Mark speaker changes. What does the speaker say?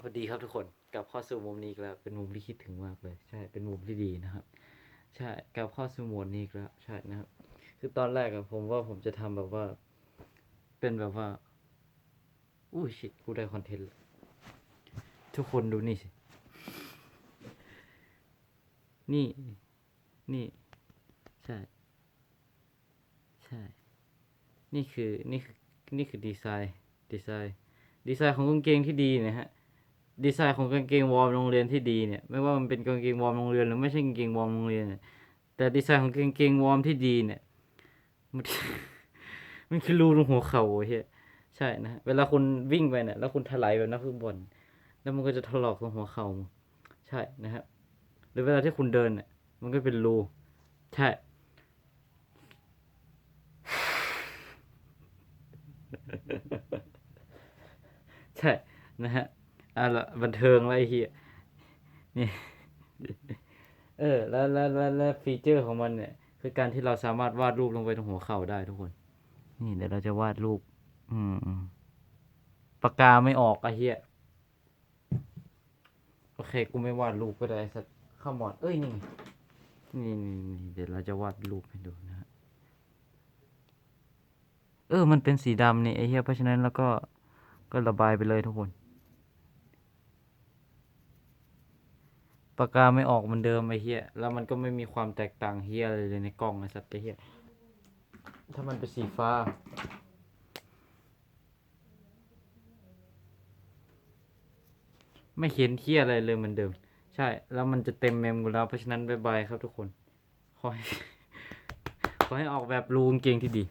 Speaker 1: พอดีครับทุกคนกับข้อสู่มุมนี้กแล้ว เป็นมุมที่คิดถึงมากเลย ใช่ เป็นมุมที่ดีนะครับ ใช่กับข้อสู่มุมนี้กแล้ว ใช่นะครับ คือตอนแรกอะผมว่าผมจะทำแบบว่า เป็นแบบว่าอู้ชิตกูได้คอนเทนต์ทุกคนดูนี่สิ นี่ นี่ ใช่ ใช่ นี่คือ นี่คือ นี่คือดีไซน์ ดีไซน์ ดีไซน์ของกางเกงที่ดีนะฮะ ดีไซน์ของกางเกงวอร์มโรงเรียนที่ดีเนี่ย ไม่ว่ามันเป็นกางเกงวอร์มโรงเรียนหรือไม่ใช่กางเกงวอร์มโรงเรียนเนี่ยแต่ดีไซน์ของกางเกงวอร์มที่ดีเนี่ย มันมันคือรูตรงหัวเข่าเฮียใช่นะฮะเวลาคุณวิ่งไปเนี่ย แล้วคุณถลายแบบนักฟุตบอล แล้วมันก็จะถลอกตรงหัวเข่า ใช่นะครับ หรือเวลาที่คุณเดินเนี่ย มันก็เป็นรู ใช่ ใช่นะฮะอะละบันเทิงอะไรเฮียนี่เออแล้วแล้วแล้วแล้วฟีเจอร์ของมันเนี่ย คือการที่เราสามารถวาดรูปลงไปตรงหัวเข่าได้ทุกคน นี่เดี๋ยวเราจะวาดรูป อืมปากกาไม่ออกไอะเฮียโอเค กูไม่วาดรูปก็ได้สักข้ามอนเอ้ยนี่นี่นี่นี่เดี๋ยวเราจะวาดรูปให้ดูนะฮะเออ มันเป็นสีดำนี่ไอ้เหี้ยเพราะฉะนั้นแล้วก็ ก็ระบายไปเลยทุกคน ปากกาไม่ออกเหมือนเดิมไอ้เหี้ยแล้วมันก็ไม่มีความแตกต่างเหี้ยอะไรเลยในกล้องไอ้สัตว์ไอ้เหี้ยถ้ามันเป็นสีฟ้าไม่เขียนเหี้ยอะไรเลยเหมือนเดิม ใช่ แล้วมันจะเต็มเมมอยู่แล้ว เพราะฉะนั้นบายบายครับทุกคน ขอให้ขอให้ออกแบบรูกางเกงที่ดี